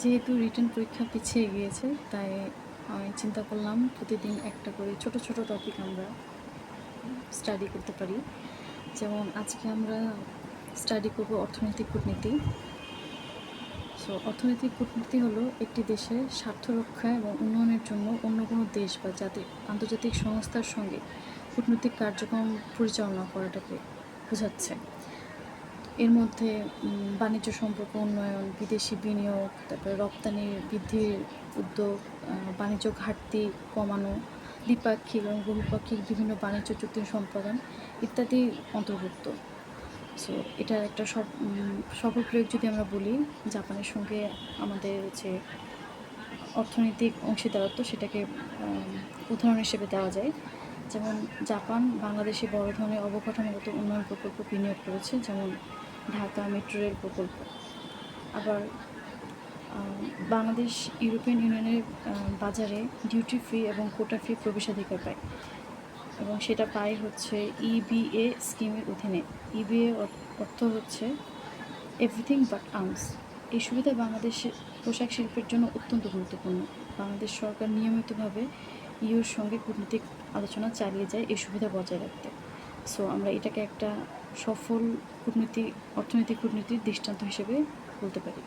যেহেতু রিটার্ন পরীক্ষা পিছিয়ে গিয়েছে, তাই আমি চিন্তা করলাম প্রতিদিন একটা করে ছোট ছোট টপিক আমরা স্টাডি করতে পারি। যেমন আজকে আমরা স্টাডি করব অর্থনৈতিক কূটনীতি। সো অর্থনৈতিক কূটনীতি হলো একটি দেশের স্বার্থ রক্ষা এবং উন্নয়নের জন্য অন্য কোনো দেশ বা জাতি আন্তর্জাতিক সংস্থার সঙ্গে কূটনৈতিক কার্যক্রম পরিচালনা করাটাকে বোঝাচ্ছে। এর মধ্যে বাণিজ্য সম্পর্ক উন্নয়ন বিদেশি বিনিয়োগ তারপরে রপ্তানি বৃদ্ধির উদ্যোগ বাণিজ্য ঘাটতি কমানো দ্বিপাক্ষিক এবং বহুপাক্ষিক বিভিন্ন বাণিজ্য চুক্তি সম্পাদন ইত্যাদি অন্তর্ভুক্ত। সো এটার একটা সব উম, সফল প্রয়োগ যদি আমরা বলি জাপানের সঙ্গে আমাদের যে অর্থনৈতিক অংশীদারত্ব সেটাকে উদাহরণ হিসেবে দেওয়া যায়। যেমন জাপান, বাংলাদেশে বড় ধরনের অবকাঠামোগত উন্নয়ন প্রকল্প বিনিয়োগ করেছে, যেমন ঢাকা মেট্রো রেল প্রকল্প। আবার বাংলাদেশ ইউরোপিয়ান ইউনিয়নের বাজারে ডিউটি ফ্রি এবং কোটা ফ্রি প্রবেশাধিকার পায়। এবং সেটা পায় হচ্ছে ইবিএ স্কিমের অধীনে। ইবিএ অর্থ হচ্ছে এভরিথিং বাট আর্মস এই সুবিধা বাংলাদেশের পোশাক শিল্পের জন্য অত্যন্ত গুরুত্বপূর্ণ। বাংলাদেশ সরকার নিয়মিতভাবে ইউর সঙ্গে কূটনীতিক আলোচনা চালিয়ে যায়, এই সুবিধা বজায় রাখতে। সো আমরা এটাকে একটা সফল কূটনীতি, অর্থনৈতিক কূটনীতির দৃষ্টান্ত হিসেবে বলতে পারি।